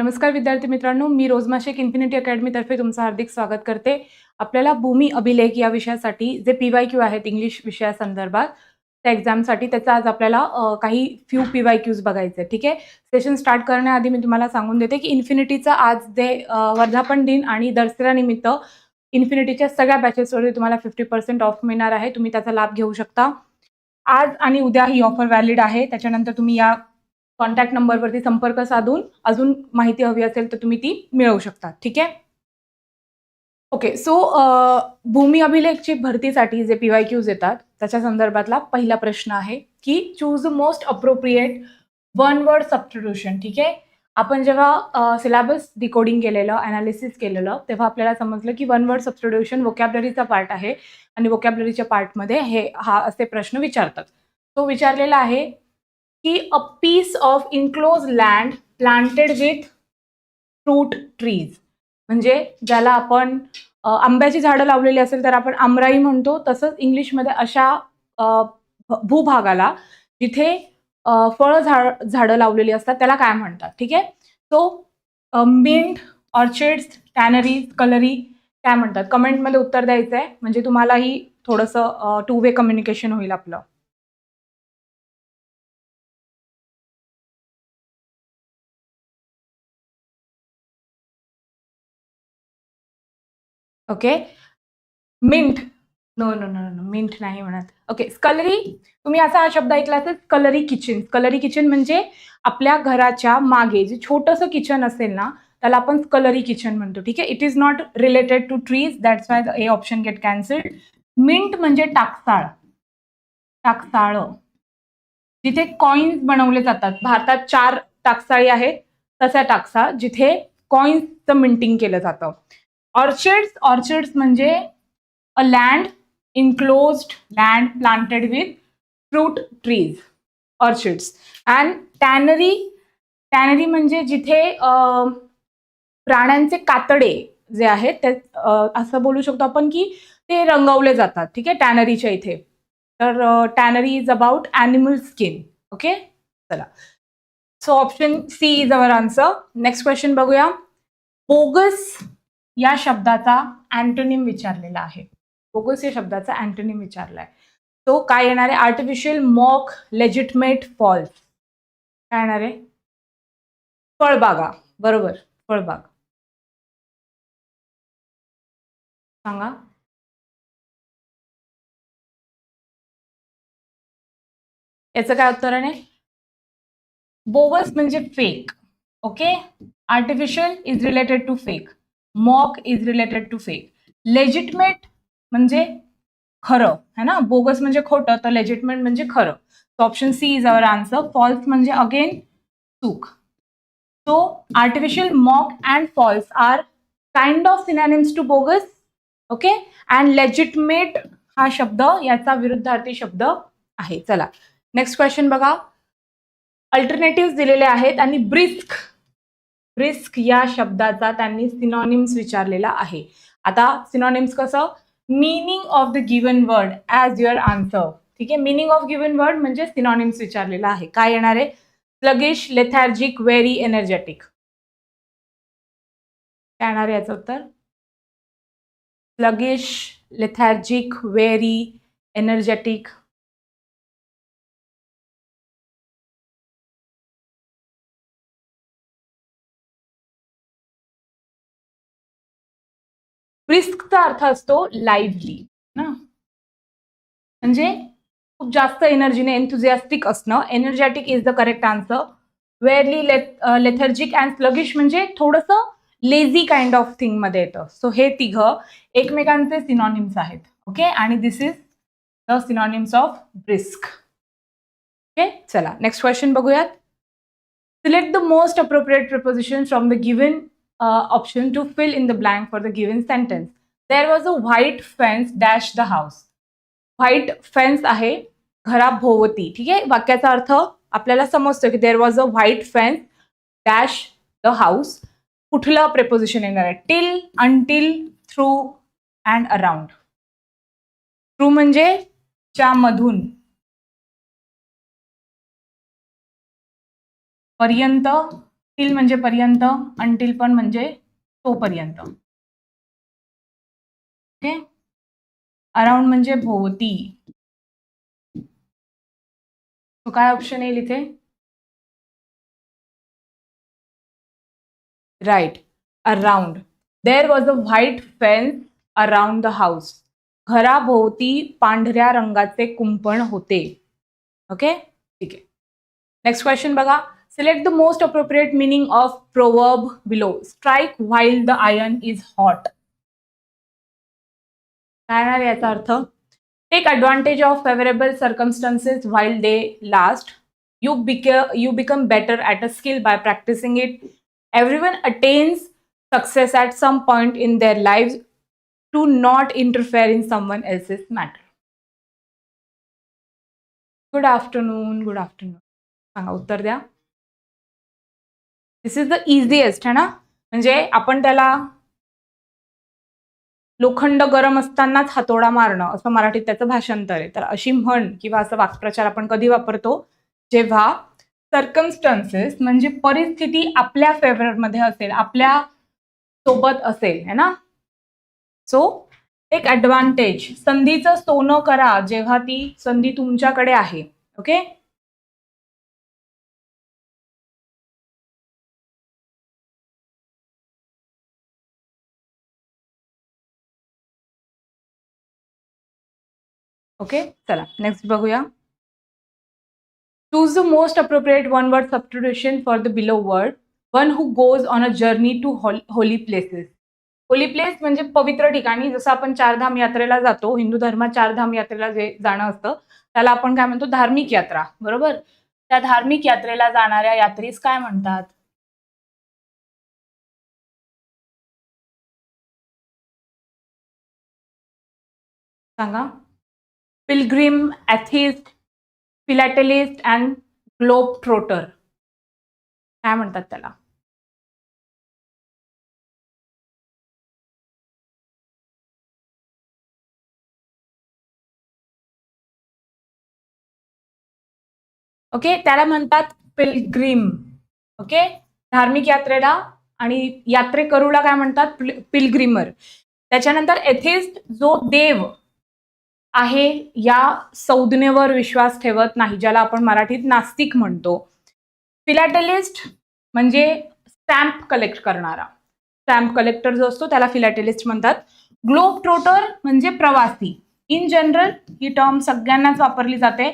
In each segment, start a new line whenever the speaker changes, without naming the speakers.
नमस्कार विद्यार्थी मित्रांनो मी रोजमाशेक इन्फिनिटी अकॅडमीतर्फे तुमचं हार्दिक स्वागत करते. आपल्याला भूमी अभिलेख या विषयासाठी जे पी वाय क्यू आहेत इंग्लिश विषयासंदर्भात त्या एक्झामसाठी त्याचा आज आपल्याला काही फ्यू पी वाय क्यूज बघायचे. ठीक आहे? सेशन स्टार्ट करण्याआधी मी तुम्हाला सांगून देते की इन्फिनिटीचा आज जे वर्धापन दिन आणि दसऱ्यानिमित्त इन्फिनिटीच्या सगळ्या बॅचेसवरती तुम्हाला फिफ्टी पर्सेंट ऑफ मिळणार आहे. तुम्ही त्याचा लाभ घेऊ शकता. आज आणि उद्या ही ऑफर व्हॅलिड आहे. त्याच्यानंतर तुम्ही या कॉन्टॅक्ट नंबरवरती संपर्क साधून अजून माहिती हवी असेल तर तुम्ही ती मिळवू शकता. ठीक आहे? ओके सो भूमी अभिलेखची भरतीसाठी जे पी वाय क्यूज येतात त्याच्या संदर्भातला पहिला प्रश्न आहे की choose the most appropriate one word substitution ठीक आहे? आपण जेव्हा सिलेबस डिकोडिंग केलेलं अनालिसिस केलेलं तेव्हा आपल्याला समजलं की वन वर्ड सबस्टिट्यूशन वोकॅबलरीचा पार्ट आहे आणि वोकॅबलरीच्या पार्टमध्ये हे हा असे प्रश्न विचारतात. तो विचारलेला आहे की a piece of enclose land planted with fruit trees म्हणजे ज्याला आपण आंब्याची झाडं लावलेली असेल तर आपण आमराई म्हणतो तसंच इंग्लिशमध्ये अशा भूभागाला जिथे फळ झाड झाडं लावलेली असतात त्याला काय म्हणतात ठीक आहे? So mint orchids tanneries kalari काय म्हणतात? कमेंटमध्ये उत्तर द्यायचं आहे म्हणजे तुम्हालाही थोडंसं टू वे कम्युनिकेशन होईल आपलं. Okay? Mint no no no no mint नाही म्हणत. ओके स्कलरी तुम्ही असा हा शब्द ऐकला असेल स्कलरी किचन स्कलरी किचन म्हणजे आपल्या घराच्या मागे जे छोटंसं किचन असेल ना त्याला आपण स्कलरी किचन म्हणतो. ठीक आहे? It is not related to trees that's why A option get cancelled mint म्हणजे टाकसाळ. टाकसाळ. जिथे कॉइन्स बनवले जातात. भारतात चार टाकसाळी आहेत. तसा टाकसाळ जिथे कॉइन्सचं मिंटिंग केलं जातं. ऑर्चिड्स ऑर्चिड्स म्हणजे a land enclosed land planted with fruit trees orchids and tannery tannery म्हणजे जिथे प्राण्यांचे कातडे जे आहेत ते असं बोलू शकतो आपण की ते रंगवले जातात ठीक आहे टॅनरीच्या इथे. तर tannery is about animal skin okay चला. So option C is our answer next question बघूया. बोगस या शब्दाचा अँटोनिम विचारलेला आहे. बोगस या शब्दाचा अँटोनिम विचारलाय. तो काय येणार? आहे आर्टिफिशियल मॉक लेजिटमेट फॉल्स काय येणार? आहे फळबागा. बरोबर फळबाग. सांगा. याचं काय उत्तर आहे? बोगस म्हणजे fake okay artificial is related to fake mock is related to fake. Legitimate म्हणजे खरं है ना? बोगस म्हणजे खोटं तर लेजिटमेट म्हणजे खरं. Option C is our answer false म्हणजे अगेन चूक. So artificial mock and false are kind of synonyms to bogus okay and legitimate हा शब्द याचा विरुद्धार्थी शब्द आहे. चला. नेक्स्ट क्वेश्चन बघा. अल्टरनेटिव्ह दिलेले आहेत आणि ब्रिस्क रिस्क या शब्दाचा त्यांनी सिनॉनिम्स विचारलेला आहे. आता सिनॉनिम्स कसं? Meaning of the given word as your answer ठीक आहे? मीनिंग ऑफ गिवन वर्ड म्हणजे सिनॉनिम्स विचारलेला आहे. काय येणार आहे? स्लगिश लेथॅर्जिक व्हेरी एनर्जेटिक काय येणार आहे याचं उत्तर? स्लगिश लेथॅर्जिक व्हेरी एनर्जेटिक ब्रिस्कचा अर्थ असतो लाईव्हली ना? म्हणजे खूप जास्त एनर्जीने एन्थुझियास्टिक असणं. Energetic is the correct answer wearily lethargic and sluggish म्हणजे थोडंसं लेझी काइंड ऑफ थिंगमध्ये येतं. सो हे तिघं एकमेकांचे सिनॉनिम्स आहेत. ओके आणि this is the synonyms of brisk okay चला नेक्स्ट क्वेश्चन बघूयात. Select the most appropriate preposition from the given option to fill in the blank for the given sentence. There was a white fence dash the house white fence आहे घराभोवती ठीक आहे? वाक्याचा अर्थ आपल्याला समजतो की there was a white fence dash the house कुठलं प्रेपोजिशन येणार आहे? Till until through and around through म्हणजे च्या मधून पर्यंत टिल म्हणजे पर्यंत अंटील पण म्हणजे तोपर्यंत. ओके अराउंड म्हणजे भोवती. तो काय ऑप्शन येईल इथे? Right around there was a white fence around the house घराभोवती पांढऱ्या रंगाचे कुंपण होते. ओके ठीक आहे. नेक्स्ट क्वेश्चन बघा. Select the most appropriate meaning of proverb below strike while the iron is hot काय येणार याचा अर्थ? Take advantage of favourable circumstances while they last you bec you become better at a skill by practising it everyone attains success at some point in their lives to not interfere in someone else's matter. Good afternoon good afternoon सांगा उत्तर द्या. दिस is the easiest है ना? म्हणजे आपण त्याला लोखंड गरम असतानाच हातोडा मारणं असं मराठीत त्याचं भाषांतर आहे. तर अशी म्हण किंवा असं वाक्प्रचार आपण कधी वापरतो? जेव्हा सर्कमस्टन्सेस म्हणजे परिस्थिती आपल्या फेवरमध्ये असेल आपल्यासोबत असेल है ना? सो एक ॲडव्हान्टेज संधीचं सोनं करा जेव्हा ती संधी तुमच्याकडे आहे ओके ओके चला नेक्स्ट बघूया. Choose the most appropriate one word substitution for the below word one who goes on a journey to holy places holy place म्हणजे पवित्र ठिकाणी जसं आपण चारधाम यात्रेला जातो हिंदू धर्मात चारधाम यात्रेला जे जाणं असतं त्याला आपण काय म्हणतो? धार्मिक यात्रा बरोबर? त्या धार्मिक यात्रेला जाणाऱ्या यात्रेस काय म्हणतात? सांगा. Pilgrim atheist philatelist and globe trotter काय म्हणतात त्याला? ओके त्याला म्हणतात पिलग्रिम ओके धार्मिक यात्रेला आणि यात्रेकरूला काय म्हणतात? पिलग्रिमर त्याच्यानंतर एथिस्ट जो देव आहे या संज्ञेवर विश्वास ठेवत नाही ज्याला आपण मराठीत नास्तिक म्हणतो. फिलॅटेलिस्ट म्हणजे स्टॅम्प कलेक्ट करणारा. स्टॅम्प कलेक्टर जो असतो त्याला फिलॅटेलिस्ट म्हणतात. ग्लोब ट्रोटर म्हणजे प्रवासी. इन जनरल ही टर्म सगळ्यांनाच वापरली जाते.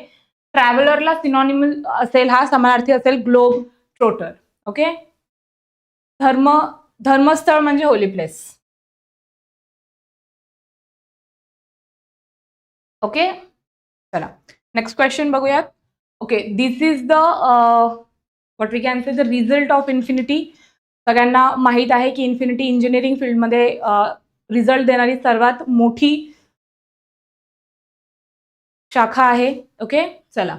ट्रॅव्हलरला सिनॉनिमल असेल हा समानार्थी असेल ग्लोब ट्रोटर ओके धर्म धर्मस्थळ म्हणजे होली प्लेस ओके चला. नेक्स्ट क्वेश्चन बघूयात. Okay this is the what we can say the result of infinity सगळ्यांना माहीत आहे की इन्फिनिटी इंजिनिअरिंग फील्डमध्ये रिझल्ट देणारी सर्वात मोठी शाखा आहे. ओके चला.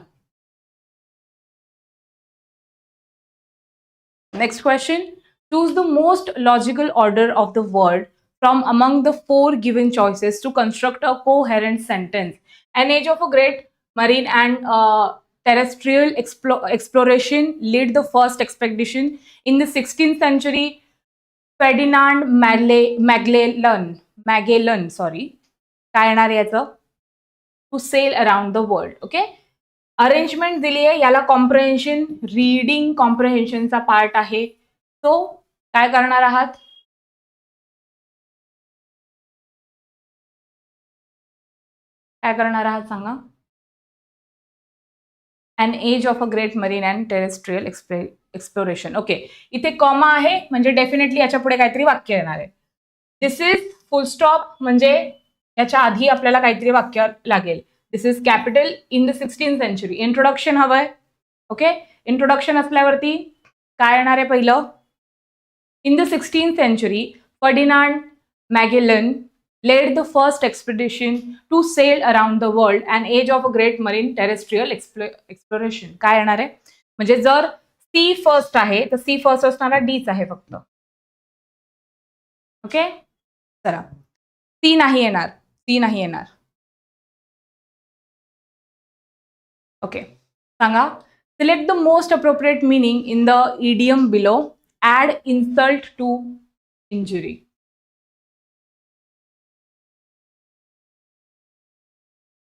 Next question choose the most logical order of the word from among the four given choices to construct a coherent sentence. An age of a great marine and uh, terrestrial explo exploration led the first expedition in the 16th century. Ferdinand Magellan, Magellan, sorry, काय येणार याचं to sail around the world okay arrangement दिली आहे याला comprehension reading कॉम्प्रहेन्शनचा part आहे so काय करणार आहात काय करणार आहात सांगा? And age of a great marine and terrestrial expre exploration okay इथे कॉमा आहे म्हणजे डेफिनेटली याच्यापुढे काहीतरी वाक्य येणार आहे. दिस इज फुल स्टॉप म्हणजे याच्या आधी आपल्याला काहीतरी वाक्य लागेल. This is capital in the sixteen century introduction हवंय. ओके इंट्रोडक्शन असल्यावरती काय येणार आहे पहिलं? In the sixteen century Ferdinand Magellan led the first expedition to sail around the world an age of a great marine terrestrial exploration. काय येणार आहे? म्हणजे जर सी फर्स्ट आहे तर सी फर्स्ट असणारा डीच आहे फक्त. ओके चला. सी नाही येणार. सी नाही येणार. ओके सांगा. Select the most appropriate meaning in the idiom below add insult to injury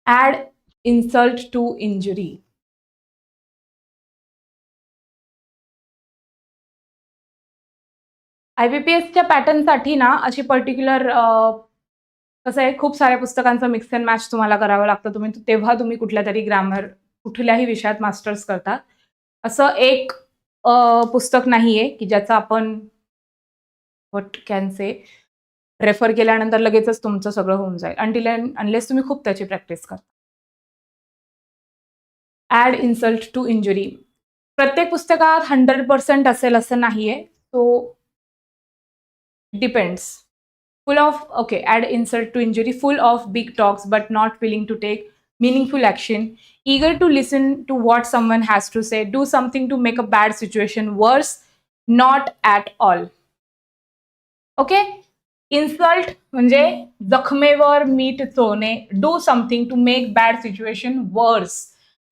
add insult to injury I B P एसच्या पॅटर्नसाठी ना अशी पर्टिक्युलर कसं आहे खूप साऱ्या पुस्तकांचं मिक्स अँड मॅच तुम्हाला करावं लागतं. तुम्ही तेव्हा तुम्ही कुठल्या तरी ग्रामर कुठल्याही विषयात मास्टर्स करता. असं एक पुस्तक नाही आहे की ज्याचं आपण वट कॅन से रेफर केल्यानंतर लगेचच तुमचं सगळं होऊन जाईल. अंटिल अनलेस तुम्ही खूप त्याची प्रॅक्टिस करा ऍड इन्सल्ट टू इंजुरी प्रत्येक पुस्तकात हंड्रेड पर्सेंट असेल असं नाहीये. So depends full of okay add insult to injury full of big talks but not willing to take meaningful action eager to listen to what someone has to say do something to make a bad situation worse not at all okay insult म्हणजे जखमेवर मीठ चोळणे do something to make bad situation worse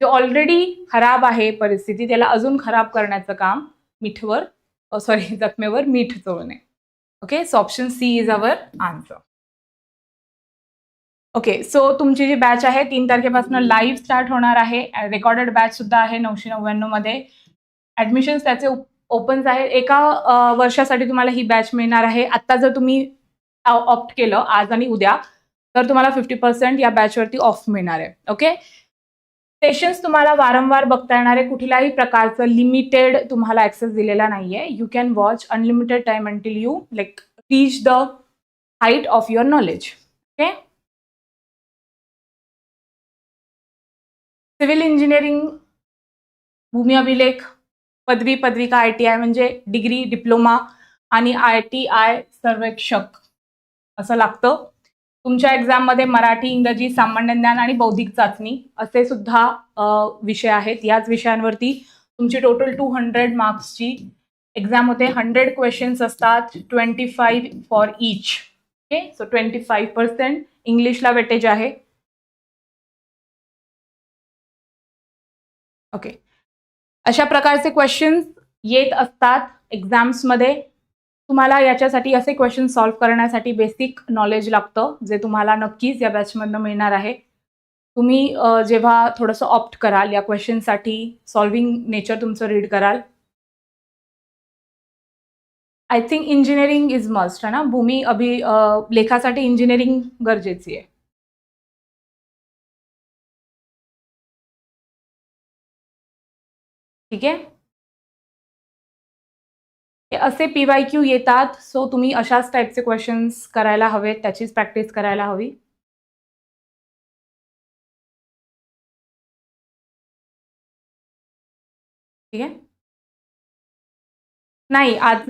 जे already खराब आहे परिस्थिती त्याला अजून खराब करण्याचं काम मिठवर सॉरी जखमेवर मीठ चोळणे okay so option C is our answer okay so तुमची जी बॅच आहे तीन तारखेपासून लाईव्ह स्टार्ट होणार आहे. रेकॉर्डेड बॅच सुद्धा आहे नऊशे नव्याण्णवमध्ये मध्ये. त्याचे ओपन्स आहेत. एका वर्षासाठी तुम्हाला ही बॅच मिळणार आहे. आत्ता जर तुम्ही ऑप्ट केलं. आज आणि उद्या. तर तुम्हाला फिफ्टी पर्सेंट या बॅचवरती ऑफ मिळणार आहे. ओके सेशन्स तुम्हाला वारंवार बघता येणार आहे. कुठल्याही प्रकारचं लिमिटेड तुम्हाला ऍक्सेस दिलेला नाहीये. You can watch unlimited time until you like reach the height of your knowledge okay civil engineering भूमी अभिलेख पदवी पदविका आय टी आय म्हणजे डिग्री डिप्लोमा आणि आय टी आय सर्वेक्षक. असं लागतं. तुमच्या एक्झाममध्ये मराठी इंग्रजी सामान्य ज्ञान आणि बौद्धिक चाचणी असे सुद्धा विषय आहेत. याच विषयांवरती तुमची टोटल टू हंड्रेड मार्क्सची एक्झाम होते. हंड्रेड क्वेश्चन्स असतात. Twenty five for each okay so twenty five percent इंग्लिशला weightage आहे. ओके अशा प्रकारचे क्वेश्चन्स येत असतात एक्झाम्समध्ये तुम्हाला याच्यासाठी असे क्वेश्चन सॉल्व्ह करण्यासाठी बेसिक नॉलेज लागतं जे तुम्हाला नक्कीच या बॅचमधनं मिळणार आहे. तुम्ही जेव्हा थोडंसं ऑप्ट कराल या क्वेश्चनसाठी सॉल्विंग नेचर तुमचं रीड कराल. I think engineering is must है ना? भूमी अभि लेखासाठी इंजिनिअरिंग गरजेची आहे. ठीक आहे? असे पी वाय क्यू येतात. सो तुम्ही अशाच टाईपचे क्वेश्चन्स करायला हवेत. त्याचीच प्रॅक्टिस करायला हवी. ठीक आहे? नाही आज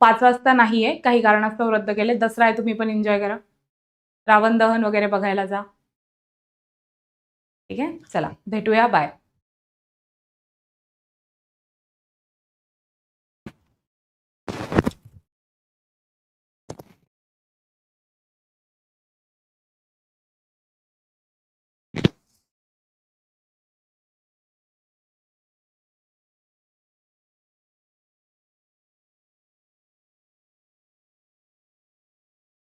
पाच वाजता नाही आहे काही कारणास्तव रद्द केले. दसरा आहे तुम्ही पण एन्जॉय करा. रावण दहन वगैरे बघायला जा. ठीक आहे? चला भेटूया. बाय